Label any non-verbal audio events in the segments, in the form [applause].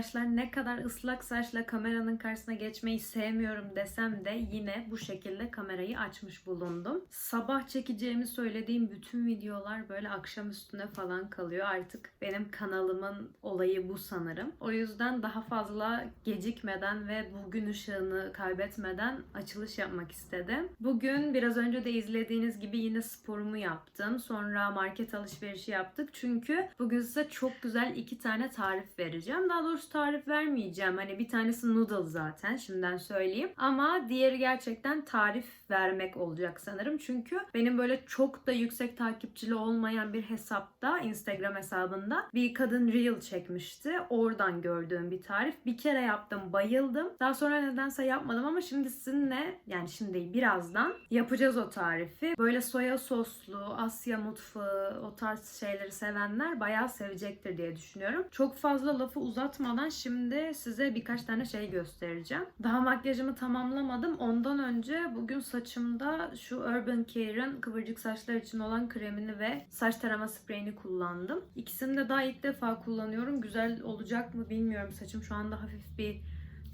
Arkadaşlar. Ne kadar ıslak saçla kameranın karşısına geçmeyi sevmiyorum desem de yine bu şekilde kamerayı açmış bulundum. Sabah çekeceğimi söylediğim bütün videolar böyle akşam üstüne falan kalıyor. Artık benim kanalımın olayı bu sanırım. O yüzden daha fazla gecikmeden ve bugün ışığını kaybetmeden açılış yapmak istedim. Bugün biraz önce de izlediğiniz gibi yine sporumu yaptım. Sonra market alışverişi yaptık. Çünkü bugün size çok güzel iki tane tarif vereceğim. Daha doğrusu tarif vermeyeceğim. Hani bir tanesi noodle zaten şimdiden söyleyeyim. Ama diğeri gerçekten tarif vermek olacak sanırım. Çünkü benim böyle çok da yüksek takipçili olmayan bir hesapta Instagram hesabında bir kadın reel çekmişti. Oradan gördüğüm bir tarif. Bir kere yaptım bayıldım. Daha sonra nedense yapmadım ama şimdi sizinle yani şimdi değil birazdan yapacağız o tarifi. Böyle soya soslu, Asya mutfağı o tarz şeyleri sevenler bayağı sevecektir diye düşünüyorum. Çok fazla lafı uzatmadan şimdi size birkaç tane şey göstereceğim. Daha makyajımı tamamlamadım. Ondan önce bugün saçımda şu Urban Care'ın kıvırcık saçlar için olan kremini ve saç tarama spreyini kullandım. İkisini de daha ilk defa kullanıyorum. Güzel olacak mı bilmiyorum. Saçım şu anda hafif bir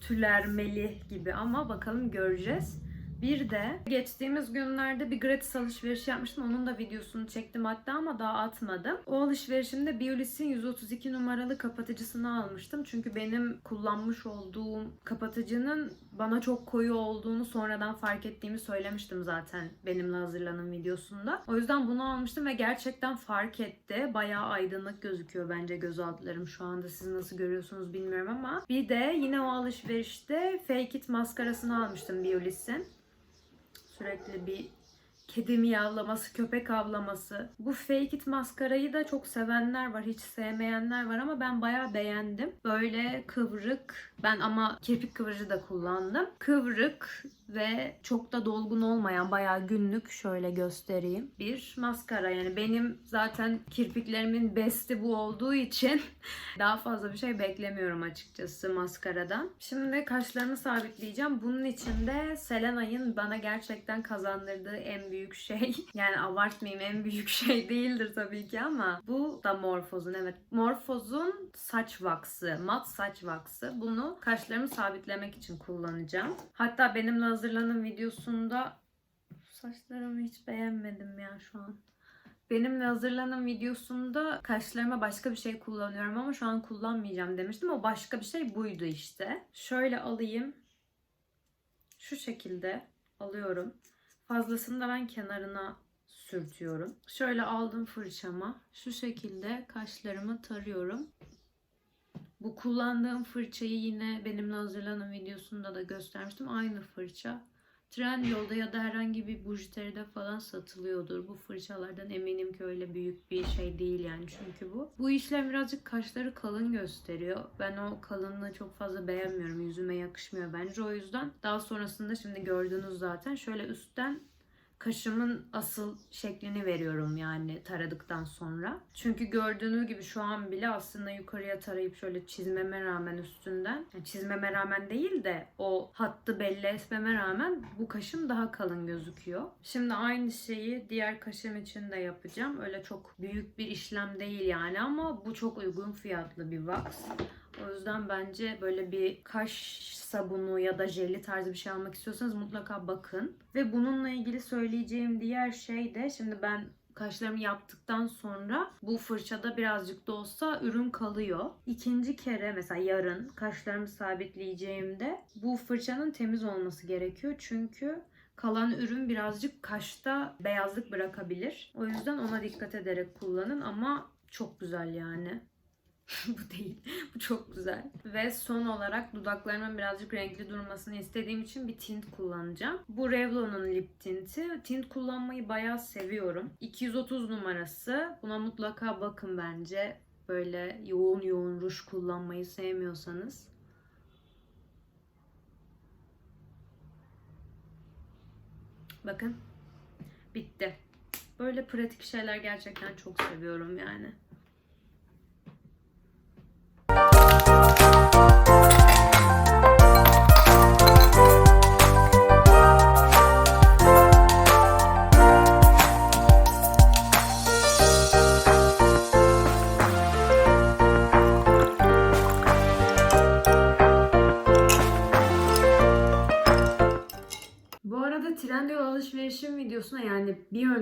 tülermeli gibi ama bakalım göreceğiz. Bir de geçtiğimiz günlerde bir gratis alışveriş yapmıştım. Onun da videosunu çektim hatta ama daha atmadım. O alışverişimde Biolis'in 132 numaralı kapatıcısını almıştım. Çünkü benim kullanmış olduğum kapatıcının bana çok koyu olduğunu sonradan fark ettiğimi söylemiştim zaten benimle hazırlanan videosunda. O yüzden bunu almıştım ve gerçekten fark etti. Bayağı aydınlık gözüküyor bence göz altlarım şu anda. Siz nasıl görüyorsunuz bilmiyorum ama. Bir de yine o alışverişte Fake It maskarasını almıştım Biolis'in. Sürekli bir kedi miyavlaması, köpek avlaması. Bu Fake It maskarayı da çok sevenler var, hiç sevmeyenler var ama ben bayağı beğendim. Böyle kıvrık, ben ama kirpik kıvırıcı da kullandım. Kıvrık ve çok da dolgun olmayan bayağı günlük şöyle göstereyim. Bir maskara yani benim zaten kirpiklerimin besti bu olduğu için [laughs] daha fazla bir şey beklemiyorum açıkçası maskaradan. Şimdi kaşlarımı sabitleyeceğim. Bunun için de Selena'nın bana gerçekten kazandırdığı en büyük şey. [laughs] Yani abartmayayım en büyük şey değildir tabii ki ama bu da Morphos'un evet. Morphos'un saç vaksı, mat saç vaksı. Bunu kaşlarımı sabitlemek için kullanacağım. Hatta benimle hazırlanan videosunda saçlarımı hiç beğenmedim ya şu an. Benimle hazırlanan videosunda kaşlarıma başka bir şey kullanıyorum ama şu an kullanmayacağım demiştim. O başka bir şey buydu işte. Şöyle alayım. Şu şekilde alıyorum. Fazlasını da ben kenarına sürtüyorum. Şöyle aldım fırçama. Şu şekilde kaşlarımı tarıyorum. Bu kullandığım fırçayı yine benimle hazırlanan videosunda da göstermiştim. Aynı fırça. Trendyol'da ya da herhangi bir bujiteride falan satılıyordur. Bu fırçalardan eminim ki öyle büyük bir şey değil yani çünkü bu. Bu işlem birazcık kaşları kalın gösteriyor. Ben o kalınlığı çok fazla beğenmiyorum. Yüzüme yakışmıyor bence. O yüzden daha sonrasında şimdi gördünüz zaten. Şöyle üstten kaşımın asıl şeklini veriyorum yani taradıktan sonra. Çünkü gördüğünüz gibi şu an bile aslında yukarıya tarayıp şöyle çizmeme rağmen üstünden yani çizmeme rağmen değil de o hattı belli etmeme rağmen bu kaşım daha kalın gözüküyor. Şimdi aynı şeyi diğer kaşım için de yapacağım. Öyle çok büyük bir işlem değil yani ama bu çok uygun fiyatlı bir wax. O yüzden bence böyle bir kaş sabunu ya da jelli tarzı bir şey almak istiyorsanız mutlaka bakın. Ve bununla ilgili söyleyeceğim diğer şey de şimdi ben kaşlarımı yaptıktan sonra bu fırçada birazcık da olsa ürün kalıyor. İkinci kere mesela yarın kaşlarımı sabitleyeceğimde bu fırçanın temiz olması gerekiyor. Çünkü kalan ürün birazcık kaşta beyazlık bırakabilir. O yüzden ona dikkat ederek kullanın ama çok güzel yani. [laughs] bu değil. Bu çok güzel. Ve son olarak dudaklarımın birazcık renkli durmasını istediğim için bir tint kullanacağım. Bu Revlon'un lip tinti. Tint kullanmayı bayağı seviyorum. 230 numarası. Buna mutlaka bakın bence. Böyle yoğun yoğun ruj kullanmayı sevmiyorsanız. Bakın. Bitti. Böyle pratik şeyler gerçekten çok seviyorum yani.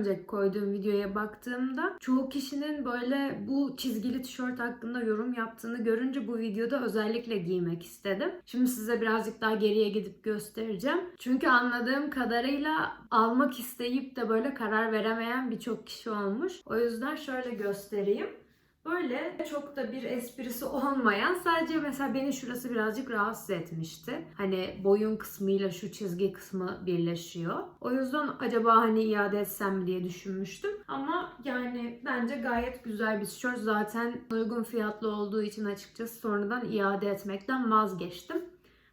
Önceki koyduğum videoya baktığımda çoğu kişinin böyle bu çizgili tişört hakkında yorum yaptığını görünce bu videoda özellikle giymek istedim. Şimdi size birazcık daha geriye gidip göstereceğim. Çünkü anladığım kadarıyla almak isteyip de böyle karar veremeyen birçok kişi olmuş. O yüzden şöyle göstereyim. Böyle çok da bir esprisi olmayan sadece mesela beni şurası birazcık rahatsız etmişti. Hani boyun kısmıyla şu çizgi kısmı birleşiyor. O yüzden acaba hani iade etsem diye düşünmüştüm. Ama yani bence gayet güzel bir tişört. Zaten uygun fiyatlı olduğu için açıkçası sonradan iade etmekten vazgeçtim.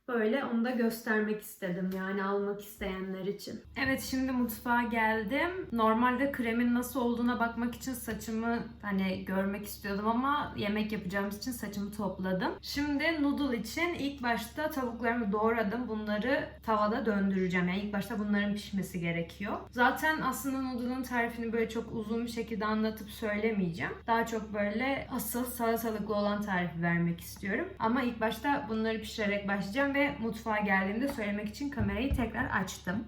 Böyle onu da göstermek istedim yani almak isteyenler için. Evet şimdi mutfağa geldim. Normalde kremin nasıl olduğuna bakmak için saçımı hani görmek istiyordum ama yemek yapacağımız için saçımı topladım. Şimdi noodle için ilk başta tavuklarımı doğradım. Bunları tavada döndüreceğim. Yani ilk başta bunların pişmesi gerekiyor. Zaten aslında noodle'ın tarifini böyle çok uzun bir şekilde anlatıp söylemeyeceğim. Daha çok böyle asıl salatalıklı olan tarifi vermek istiyorum. Ama ilk başta bunları pişirerek başlayacağım ve mutfağa geldiğimde söylemek için kamerayı tekrar açtım.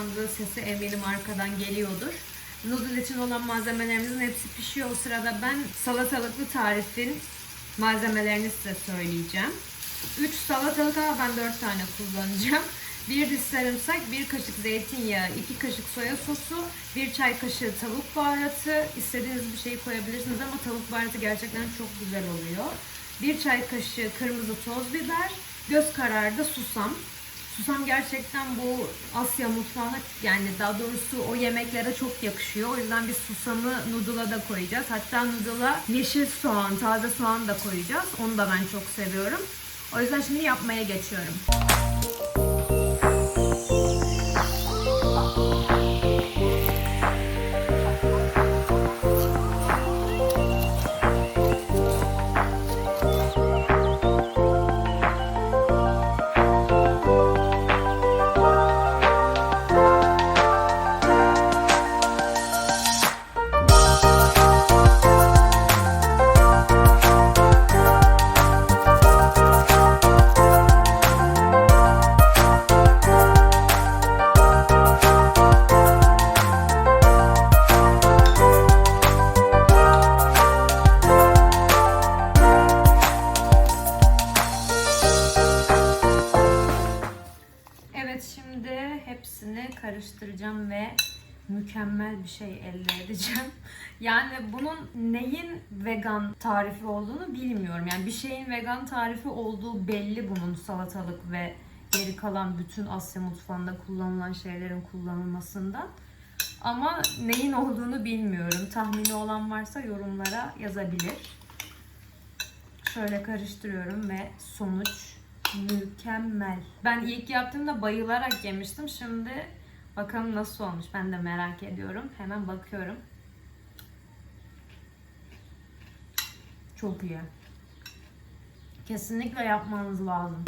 Anda sesi eminim arkadan geliyordur. Noodle için olan malzemelerimizin hepsi pişiyor. O sırada ben salatalıklı tarifin malzemelerini size söyleyeceğim. 3 salatalık ama ben 4 tane kullanacağım. 1 diş sarımsak, 1 kaşık zeytinyağı, 2 kaşık soya sosu, 1 çay kaşığı tavuk baharatı. İstediğiniz bir şeyi koyabilirsiniz ama tavuk baharatı gerçekten çok güzel oluyor. 1 çay kaşığı kırmızı toz biber, göz kararı da susam. Susam gerçekten bu Asya mutfağına yani daha doğrusu o yemeklere çok yakışıyor. O yüzden biz susamı noodle'a da koyacağız. Hatta noodle'a yeşil soğan, taze soğan da koyacağız. Onu da ben çok seviyorum. O yüzden şimdi yapmaya geçiyorum. Evet mükemmel bir şey elde edeceğim. [laughs] Yani bunun neyin vegan tarifi olduğunu bilmiyorum. Yani bir şeyin vegan tarifi olduğu belli bunun salatalık ve geri kalan bütün Asya mutfağında kullanılan şeylerin kullanılmasından. Ama neyin olduğunu bilmiyorum. Tahmini olan varsa yorumlara yazabilir. Şöyle karıştırıyorum ve sonuç mükemmel. Ben ilk yaptığımda bayılarak yemiştim. Şimdi bakalım nasıl olmuş. Ben de merak ediyorum. Hemen bakıyorum. Çok iyi. Kesinlikle yapmanız lazım.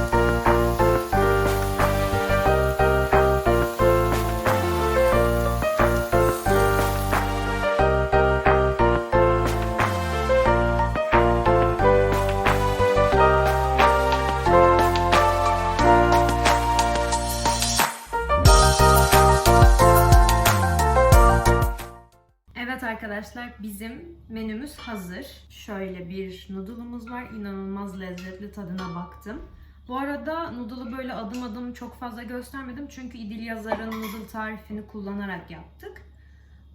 Bizim menümüz hazır. Şöyle bir noodle'ımız var. İnanılmaz lezzetli tadına baktım. Bu arada noodle'ı böyle adım adım çok fazla göstermedim. Çünkü İdil Yazar'ın noodle tarifini kullanarak yaptık.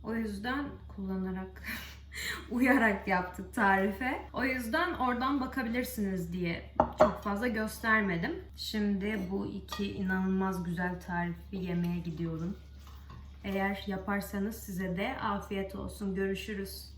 O yüzden kullanarak [laughs] uyarak yaptık tarife. O yüzden oradan bakabilirsiniz diye çok fazla göstermedim. Şimdi bu iki inanılmaz güzel tarifi yemeye gidiyorum. Eğer yaparsanız size de afiyet olsun. Görüşürüz.